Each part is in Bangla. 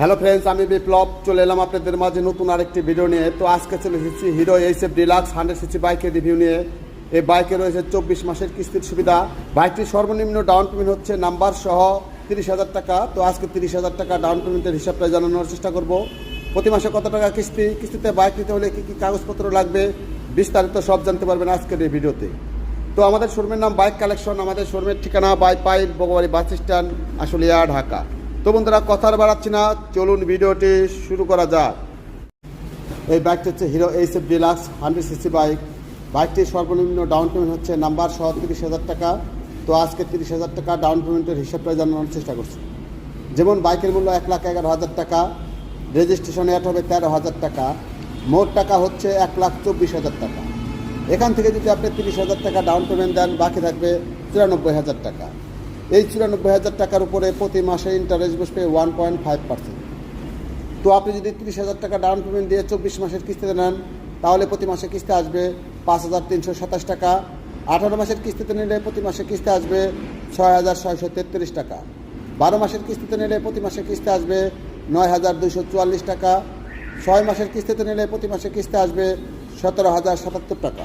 হ্যালো ফ্রেন্ডস আমি বিপ্লব। চলে এলাম আপনাদের মাঝে নতুন আরেকটি ভিডিও নিয়ে। তো আজকে চলে এসেছি Hero HF deluxe hundred CC বাইকের রিভিউ নিয়ে। এই বাইকে রয়েছে চব্বিশ মাসের কিস্তির সুবিধা। বাইকটির সর্বনিম্ন ডাউন পেমেন্ট হচ্ছে নাম্বার সহ তিরিশ হাজার টাকা। তো আজকে তিরিশ হাজার টাকা ডাউন পেমেন্টের হিসাবটা জানানোর চেষ্টা করব। প্রতি মাসে কত টাকা কিস্তি? কিস্তিতে বাইক নিতে হলে কী কী কাগজপত্র লাগবে? বিস্তারিত সব জানতে পারবেন আজকের এই ভিডিওতে তো। আমাদের শোরুমের নাম বাইক কালেকশন আমাদের শোরুমের ঠিকানা Baipail Bagbari bus stand, Ashulia, Dhaka. তো বন্ধুরা, কথার বাড়াচ্ছি না। চলুন ভিডিওটি শুরু করা যাক। এই বাইকটি হচ্ছে Hero H F Deluxe, hundred CC bike. বাইকটির সর্বনিম্ন ডাউন পেমেন্ট হচ্ছে নাম্বার সহ তিরিশ হাজার টাকা। তো আজকে তিরিশ হাজার টাকা ডাউন পেমেন্টের হিসাবটা জানানোর চেষ্টা করছি। যেমন বাইকের মূল্য এক লাখ এগারো হাজার টাকা, রেজিস্ট্রেশন অ্যাড হবে তেরো হাজার টাকা, মোট টাকা হচ্ছে এক লাখ চব্বিশ হাজার টাকা। এখান থেকে যদি আপনি তিরিশ হাজার টাকা ডাউন পেমেন্ট দেন, বাকি থাকবে চুরানব্বই হাজার টাকা। এই চুরানব্বই হাজার টাকার উপরে প্রতি মাসে ইন্টারেস্ট বসবে ওয়ান পয়েন্ট ফাইভ পার্সেন্ট তো আপনি যদি তিরিশ হাজার টাকা ডাউন পেমেন্ট দিয়ে চব্বিশ মাসের কিস্তিতে নেন, তাহলে প্রতি মাসে কিস্তি আসবে পাঁচ হাজার তিনশো সাতাশ টাকা। আঠারো মাসের কিস্তিতে নিলে প্রতি মাসে কিস্তি আসবে ছয় হাজার ছয়শো তেত্রিশ টাকা। বারো মাসের কিস্তিতে নিলে প্রতি মাসে কিস্তি আসবে নয় হাজার দুইশো চুয়াল্লিশ টাকা। ছয় মাসের কিস্তিতে নিলে প্রতি মাসে কিস্তি আসবে সতেরো হাজার সাতাত্তর টাকা।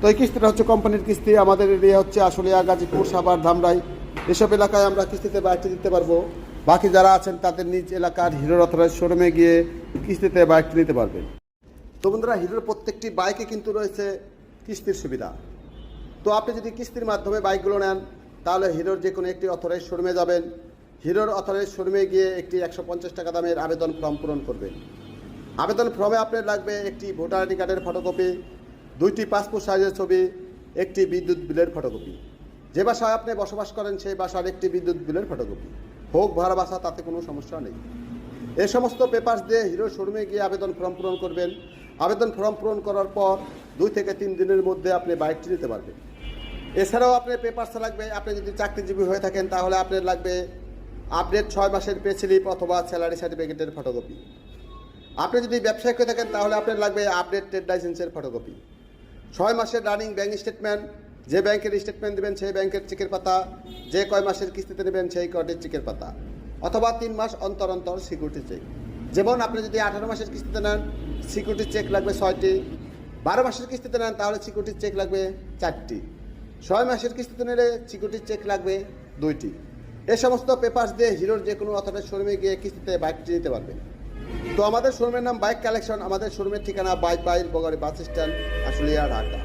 তো এই কিস্তিটা হচ্ছে কোম্পানির কিস্তি, আমাদের এরিয়া হচ্ছে আশুলিয়া, গাজীপুর, সাভার, ধামরাই। এসব এলাকায় আমরা কিস্তিতে বাইকটি দিতে পারব। বাকি যারা আছেন তাদের নিজ এলাকার হিরোর অথরাইজ শোরুমে গিয়ে কিস্তিতে বাইকটি নিতে পারবেন। তো বন্ধুরা, হিরোর প্রত্যেকটি বাইকে কিন্তু রয়েছে কিস্তির সুবিধা। তো আপনি যদি কিস্তির মাধ্যমে বাইকগুলো নেন, তাহলে হিরোর যে কোনো একটি অথরাইজ শোরুমে যাবেন। হিরোর অথরাইজ শোরুমে গিয়ে একটি একশো পঞ্চাশ টাকা দামের আবেদন ফর্ম পূরণ করবেন। আবেদন ফর্মে আপনার লাগবে একটি ভোটার আইডি কার্ডের ফটোকপি দুইটি পাসপোর্ট সাইজের ছবি, একটি বিদ্যুৎ বিলের ফটোকপি যে বাসায় আপনি বসবাস করেন, সেই বাসার একটি বিদ্যুৎ বিলের ফটোকপি হোক, ভাড়া বাসা, তাতে কোনো সমস্যা নেই। এ সমস্ত পেপার্স দিয়ে হিরো শোরুমে গিয়ে আবেদন ফর্ম পূরণ করবেন। আবেদন ফর্ম পূরণ করার পর দুই থেকে তিন দিনের মধ্যে আপনি বাইকটি নিতে পারবেন। এছাড়াও আপনার পেপার্স লাগবে, আপনি যদি চাকরিজীবী হয়ে থাকেন, তাহলে আপনার লাগবে আপডেট ছয় মাসের পে স্লিপ অথবা স্যালারি সার্টিফিকেটের ফটোকপি আপনি যদি ব্যবসায়িক হয়ে থাকেন, তাহলে আপনার লাগবে আপডেট ট্রেড লাইসেন্সের ফটোকপি ছয় মাসের রানিং ব্যাংক স্টেটমেন্ট, যে ব্যাংকের স্টেটমেন্ট দেবেন সেই ব্যাংকের চেকের পাতা, যে কয় মাসের কিস্তিতে নেবেন সেই কয়টির চেকের পাতা, অথবা তিন মাস অন্তর অন্তর সিকিউরিটি চেক। যেমন আপনি যদি আঠারো মাসের কিস্তিতে নেন, সিকিউরিটি চেক লাগবে ছয়টি। বারো মাসের কিস্তিতে নেন, তাহলে সিকিউরিটি চেক লাগবে চারটি। ছয় মাসের কিস্তিতে নিলে সিকিউরিটি চেক লাগবে দুইটি। এ সমস্ত পেপার্স দিয়ে হিরোর যে কোনো অথবা শোরুমে গিয়ে কিস্তিতে বাইকটি নিতে পারবে। তো আমাদের শোরুমের নাম বাইক কালেকশন আমাদের শোরুমের ঠিকানা বাইক বাইল বগারি বাস স্ট্যান্ড আসলে ঢাকা।